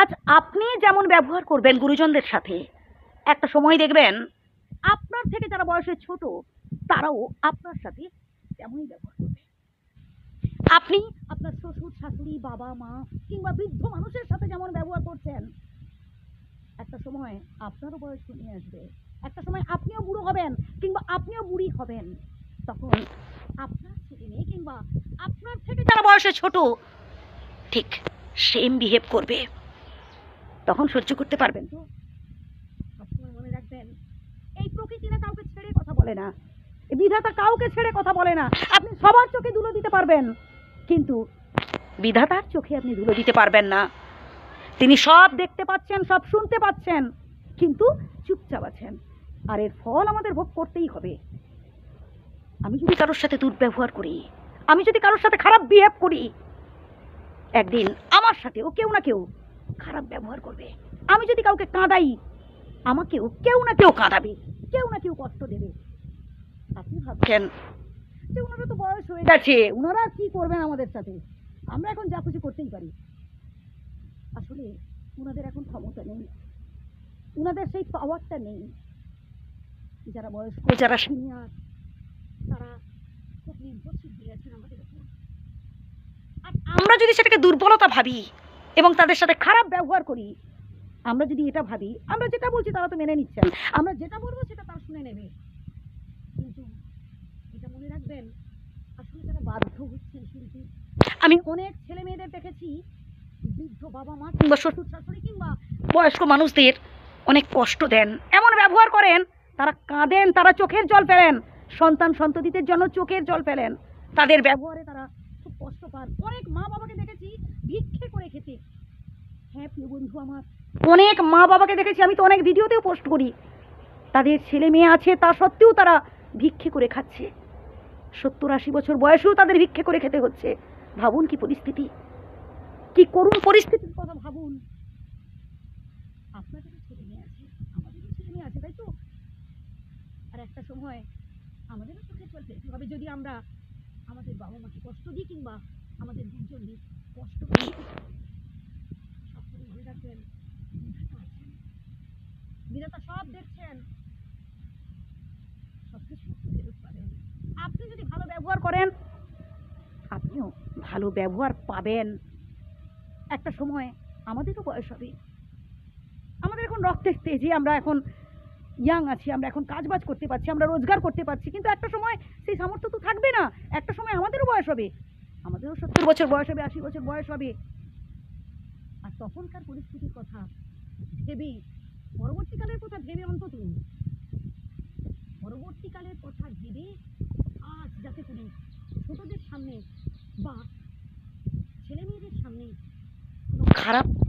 আজ আপনি যেমন ব্যবহার করবেন গুরুজনদের সাথে, একটা সময় দেখবেন আপনার থেকে যারা বয়সে ছোট, তারাও আপনার সাথে তেমনই ব্যবহার করবে। আপনি আপনার শ্বশুর, শাশুড়ি, বাবা, মা কিংবা বৃদ্ধ মানুষের সাথে যেমন ব্যবহার করছেন, একটা সময় আপনারও বয়স নিয়ে আসবে। একটা সময় আপনিও বুড়ো হবেন কিংবা আপনিও বুড়ি হবেন। তখন আপনার ছেলে মেয়ে কিংবা আপনার থেকে যারা বয়সে ছোট, ঠিক সেম বিহেভ করবে। তখন সহ্য করতে পারবেন। তো সবসময় মনে রাখবেন, এই প্রকৃতিরা কাউকে ছেড়ে কথা বলে না। বিধাতা কাউকে ছেড়ে কথা বলে না। আপনি সবার চোখে ধুলো দিতে পারবেন, কিন্তু বিধাতার চোখে আপনি ধুলো দিতে পারবেন না। তিনি সব দেখতে পাচ্ছেন, সব শুনতে পাচ্ছেন, কিন্তু চুপচাপ আছেন। আর এর ফল আমাদের ভোগ করতেই হবে। আমি যদি কারোর সাথে দুর্ব্যবহার করি, আমি যদি কারোর সাথে খারাপ বিহেভ করি, একদিন আমার সাথেও কেউ না কেউ খারাপ ব্যবহার করবে। আমি যদি কাউকে কাঁদাই আমাকেও কেউ না কেউ কাঁদাবে কেউ না কেউ কষ্ট দেবে। আপনি ভাবছেন যে ওনারা তো বয়স হয়ে গেছে ওনারা কি করবেন আমাদের সাথে? আমরা এখন যা খুশি করতেই পারি। আসলে ওনাদের এখন ক্ষমতা নেই। ওনাদের সেই পাওয়ারটা নেই। যারা বয়স্ক যারা সিনিয়র তারা খুব নির্ভরশীল হয়ে আছেন আমাদের উপর। আর আমরা যদি সেটাকে দুর্বলতা ভাবি এবং তাদের সাথে খারাপ ব্যবহার করি। আমরা যদি এটা ভাবি, আমরা যেটা বলছি তারা তো মেনে নিচ্ছেন আমরা যেটা বলব সেটা তারা শুনে নেবে। কিন্তু এটা মনে রাখবেন, আসলে তারা বাধ্য হচ্ছেন শুনতে আমি অনেক ছেলে মেয়েদের দেখেছি, বৃদ্ধ বাবা মা কিংবা শ্বশুর শাশুড়ি কিংবা বয়স্ক মানুষদের অনেক কষ্ট দেন। এমন ব্যবহার করেন, তারা কাঁদেন, তারা চোখের জল ফেলেন। সন্তান সন্ততিদের জন্য চোখের জল ফেলেন। তাদের ব্যবহারে তারা কষ্ট পান। অনেক মা বাবাকে দেখেছি ভিক্ষে করে খেতে। হ্যাঁ প্রিয় বন্ধু আমার, অনেক মা বাবাকে দেখেছি। আমি তো অনেক ভিডিওতেও পোস্ট করি। তাদের ছেলে মেয়ে আছে, তা সত্ত্বেও তারা ভিক্ষে করে খাচ্ছে। সত্তর আশি বছর বয়সেও তাদের ভিক্ষে করে খেতে হচ্ছে। ভাবুন কি পরিস্থিতি? কি করুণ পরিস্থিতির কথা ভাবুন। আপনাদেরও ছেলে মেয়ে আছে, আমাদেরও ছেলে মেয়ে আছে, তাই তো? আর একটা সময় আমাদেরও চোখে ফেলতে হবে যদি আমরা আমাদের বাবা মাকে কষ্ট দিই কিংবা আমাদের গুরুজনদের কষ্ট দিই। সবসময় মনে রাখবেন বিধাতা সব দেখছেন। সব কিছু ফেরত আপনি যদি ভালো ব্যবহার করেন, আপনিও ভালো ব্যবহার পাবেন। একটা সময় আমাদেরও বয়স হবে। আমাদের এখন রক্তের তেজে আমরা এখন ইয়াং আছি, আমরা এখন কাজ বাজ করতে পারছি, আমরা রোজগার করতে পারছি, কিন্তু একটা সময় সেই সামর্থ্য তো থাকবে না, একটা সময় আমাদেরও বয়স হবে, আমাদেরও সত্তর বছর বয়স হবে, আশি বছর বয়স হবে। আর তখনকার পরিস্থিতির কথা ভেবে পরবর্তীকালের কথা ভেবে অন্তত, পরবর্তীকালের কথা ভেবে আজ যাতে করি ছোটদের সামনে বা ছেলে মেয়েদের সামনে কোনো খারাপ